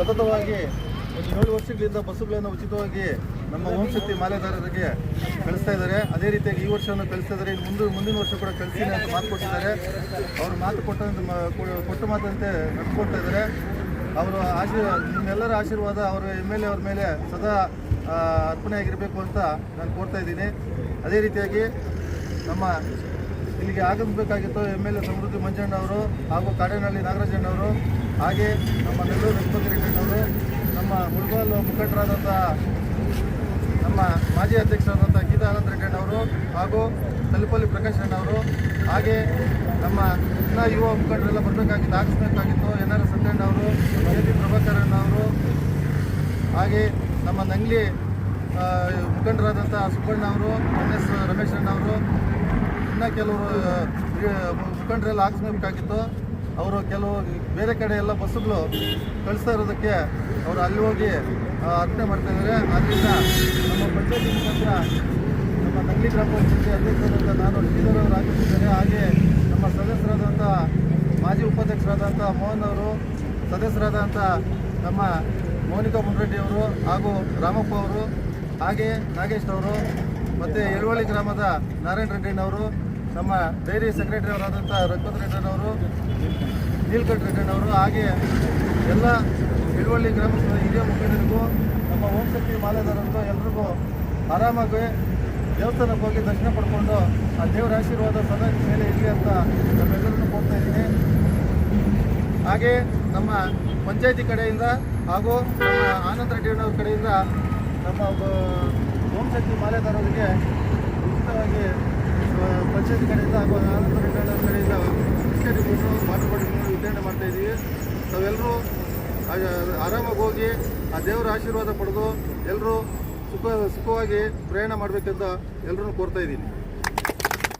ಸತತವಾಗಿ ಒಂದು ಏಳು ವರ್ಷಗಳಿಂದ ಬಸ್ಸುಗಳನ್ನು ಉಚಿತವಾಗಿ ನಮ್ಮ ಓಂಶಕ್ತಿ ಮಾಲೆದಾರರಿಗೆ ಕಳಿಸ್ತಾ ಇದ್ದಾರೆ. ಅದೇ ರೀತಿಯಾಗಿ ಈ ವರ್ಷವನ್ನು ಕಳಿಸ್ತಾ ಇದ್ದಾರೆ. ಇನ್ನು ಮುಂದೆ ಮುಂದಿನ ವರ್ಷ ಕೂಡ ಕಳಿಸ್ತೀನಿ ಅಂತ ಮಾತು ಕೊಟ್ಟಿದ್ದಾರೆ. ಅವರು ಮಾತು ಕೊಟ್ಟಂತೆ ಮ- ಕೊ- ಕೊಟ್ಟ ಮಾತಂತೆ ನಡ್ಕೊಳ್ತಾ ಇದ್ದಾರೆ. ಅವರು ಆಶೀರ್ ನಿಮ್ಮೆಲ್ಲರ ಆಶೀರ್ವಾದ ಅವರ ಎಂ ಎಲ್ ಅವ್ರ ಮೇಲೆ ಸದಾ ಅರ್ಪಣೆಯಾಗಿರಬೇಕು ಅಂತ ನಾನು ಕೋರ್ತಾ ಇದ್ದೀನಿ. ಅದೇ ರೀತಿಯಾಗಿ ನಮ್ಮ ಇಲ್ಲಿಗೆ ಆಗಮಿಸಬೇಕಾಗಿತ್ತು M L A Samruddhi Manjanna ಅವರು ಹಾಗೂ ಕಾಡೇನಹಳ್ಳಿ ನಾಗರಾಜಣ್ಣವರು ಹಾಗೆ ನಮ್ಮ ನೆಲ್ಲೂರು ರಘುಪತಿ ರೆಡ್ಡಿಯವರು ನಮ್ಮ ಮುಳಬಾಲ್ ಮುಖಂಡರಾದಂಥ ನಮ್ಮ ಮಾಜಿ ಅಧ್ಯಕ್ಷರಾದಂಥ ಗೀತಾ ಆನಂದ್ ಅವರು ಹಾಗೂ ತಲುಪಲ್ಲಿ ಪ್ರಕಾಶ್ ಅಣ್ಣವರು ಹಾಗೆ ನಮ್ಮ ಎಲ್ಲ ಯುವ ಮುಖಂಡರೆಲ್ಲ ಬರಬೇಕಾಗಿತ್ತು ಆಗಿಸ್ಬೇಕಾಗಿತ್ತು ಎನ್ ಆರ್ ಸತ್ಯಣ್ಣ ಅವರು, ಎ ಪಿ ಪ್ರಭಾಕರ್ ಅಣ್ಣವರು ಹಾಗೆ ನಮ್ಮ ನಂಗ್ಲಿ ಮುಖಂಡರಾದಂಥ ಸುಬ್ಬಣ್ಣ ಅವರು, ಎನ್ ಎಸ್ ರಮೇಶ್ ಅಣ್ಣ ಇನ್ನು ಕೆಲವರು ಮುಖಂಡರೆಲ್ಲ ಹಾಕಿಸ್ಬೇಕಾಗಿತ್ತು ಅವರು ಕೆಲವು ಬೇರೆ ಕಡೆ ಎಲ್ಲ ಬಸ್ಸುಗಳು ಕಳಿಸ್ತಾ ಇರೋದಕ್ಕೆ ಅವರು ಅಲ್ಲಿ ಹೋಗಿ ಅರ್ಪಣೆ ಮಾಡ್ತಾ ಇದ್ದಾರೆ ಆದ್ದರಿಂದ ನಮ್ಮ ಪಂಚಾಯತಿ ಮುಖಾಂತರ ನಮ್ಮ ನಂಗ್ಲಿ ಗ್ರಾಮ ಪಂಚಾಯತಿ ಅಧ್ಯಕ್ಷರಾದಂಥ ನಾನು ಶ್ರೀಧರ್ ಅವರು ಆಗಿಸಿದ್ದಾರೆ ಹಾಗೆ ನಮ್ಮ ಸದಸ್ಯರಾದಂಥ ಮಾಜಿ ಉಪಾಧ್ಯಕ್ಷರಾದಂಥ ಮೋಹನ್ ಅವರು, ಸದಸ್ಯರಾದಂಥ ನಮ್ಮ ಮೌನಿಕಾ ಮುನ್ರೆಡ್ಡಿ ಅವರು ಹಾಗೂ ರಾಮಪ್ಪ ಅವರು, ಹಾಗೆ ನಾಗೇಶ್ ಅವರು ಮತ್ತು ಎಳವಳ್ಳಿ ಗ್ರಾಮದ ನಾರಾಯಣ ರೆಡ್ಡಿಣ್ಣವರು ನಮ್ಮ ಡೈರಿ ಸೆಕ್ರೆಟರಿ ಅವರಾದಂಥ ರಘುಪತ್ ರೆಡ್ಡಿಣ್ಣವರು ನೀಲ್ಕಂಠ ರೆಡ್ಡಿಣ್ಣವರು ಹಾಗೆ ಎಲ್ಲ ಎಳವಳ್ಳಿ ಗ್ರಾಮದ ಹಿರಿಯ ಮುಖಂಡರಿಗೂ, ನಮ್ಮ ಓಂಶಕ್ತಿ ಮಾಲೆದಾರರಿಗೂ ಎಲ್ರಿಗೂ ಆರಾಮಾಗಿ ದೇವಸ್ಥಾನಕ್ಕೆ ಹೋಗಿ ದರ್ಶನ ಪಡ್ಕೊಂಡು ಆ ದೇವರ ಆಶೀರ್ವಾದ ಸದಾ ಮೇಲೆ ಇರಲಿ ಅಂತ ನಮ್ಮೆಲ್ಲರನ್ನು ಕೊಡ್ತಾ ಇದ್ದೀನಿ. ಹಾಗೆ ನಮ್ಮ ಪಂಚಾಯತಿ ಕಡೆಯಿಂದ ಹಾಗೂ ನಮ್ಮ ಆನಂದ ರೆಡ್ಡಿಯವ್ರ ಕಡೆಯಿಂದ ನಮ್ಮ ಓಂಶಕ್ತಿ ಮಾಲೆದಾರರಿಗೆ ಉಚಿತವಾಗಿ ಪಂಚಾಯತಿ ಕಡೆಯಿಂದ ಹಾಗೂ ಆನಂದ್ ರೆಡ್ಡಿಯವ್ರ ಕಡೆಯಿಂದ ಬಿಸ್ಕೆಟ್ ಕೊಟ್ಟು ವಾಟರ್ ಬಾಟಲ್ ವಿತರಣೆ ಮಾಡ್ತಾ ಇದ್ದೀವಿ. ತಾವೆಲ್ಲರೂ ಆರಾಮಾಗಿ ಹೋಗಿ ಆ ದೇವರ ಆಶೀರ್ವಾದ ಪಡೆದು ಎಲ್ಲರೂ ಸುಖ, ಸುಖವಾಗಿ ಪ್ರಯಾಣ ಮಾಡಬೇಕಂತ ಎಲ್ಲರೂ ಕೋರ್ತಾ ಇದ್ದೀನಿ.